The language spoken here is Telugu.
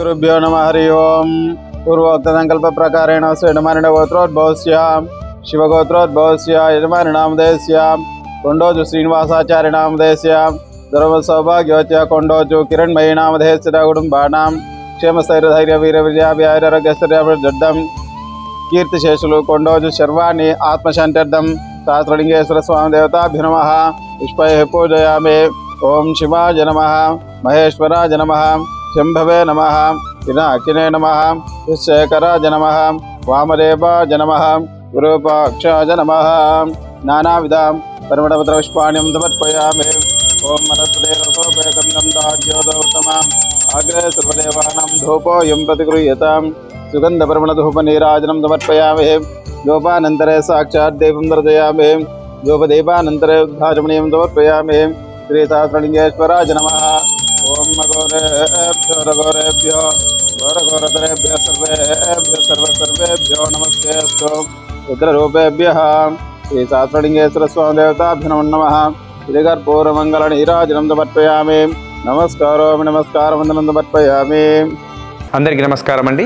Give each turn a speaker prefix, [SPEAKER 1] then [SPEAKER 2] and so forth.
[SPEAKER 1] గురుభ్యో నమ హరి ఓం పూర్వోక్త సంకల్ప ప్రకారేణ యజమాని గోత్రోద్భవస్య శివగోత్రోద్భవస్య యజమాని నామదేశ్య కొండోజు శ్రీనివాసాచార్య నామదేశ్య ధర్మ సౌభాగ్యోత్య కొండోజు కిరణ్మయి నామధేశ్య కుటుంబానాం క్షేమస్థైర్యధైర్య వీర విజయాభ్యారోగ్యస్థైర్యజడ్డం కీర్తిశేషులు కొండోజు శర్వాణి ఆత్మశాంత్యర్థం సహస్రలింగేశ్వర స్వామి దేవతాభ్య నమ పుష్పై పూజయామి ఓం శివాయ నమ మహేశ్వరాయ నమ शंभवे नम, पिनाकिने नम शेखराज नम वामदेवाज नम गुरुपाक्षाज नम। नानाविधा परमणपत्रपुष्पाण्यं समर्पयामि। ॐ मनस्पदेरसोपेतं नन्दाज्योतोत्तमाम् अग्रे सर्वदेवानां धूपोऽयं प्रतिगृह्यतां सुगन्धपरमणधूपनीराजनं समर्पयामि। धूपानन्तरे साक्षात् देवं दर्शयामि। धूपदीपानन्तरे उद्धारमणीयं समर्पयामि। श्रीसहस्रलिङ्गेश्वराज नमः। సహస్రలింగేశ్వరాయ నమ సర్వేభ్య సర్వ సర్వేభ్యో నమస్తే అస్తు రుద్రరూపేభ్య శ్రీ సహస్రలింగేశ్వర స్వామి దేవతాభ్య నమ నమ శ్రీకర్పూరమంగళ నీరాజనం సమర్పయామి నమస్కారం నమస్కారం వందనం సమర్పయామి
[SPEAKER 2] అందరికీ నమస్కారం అండి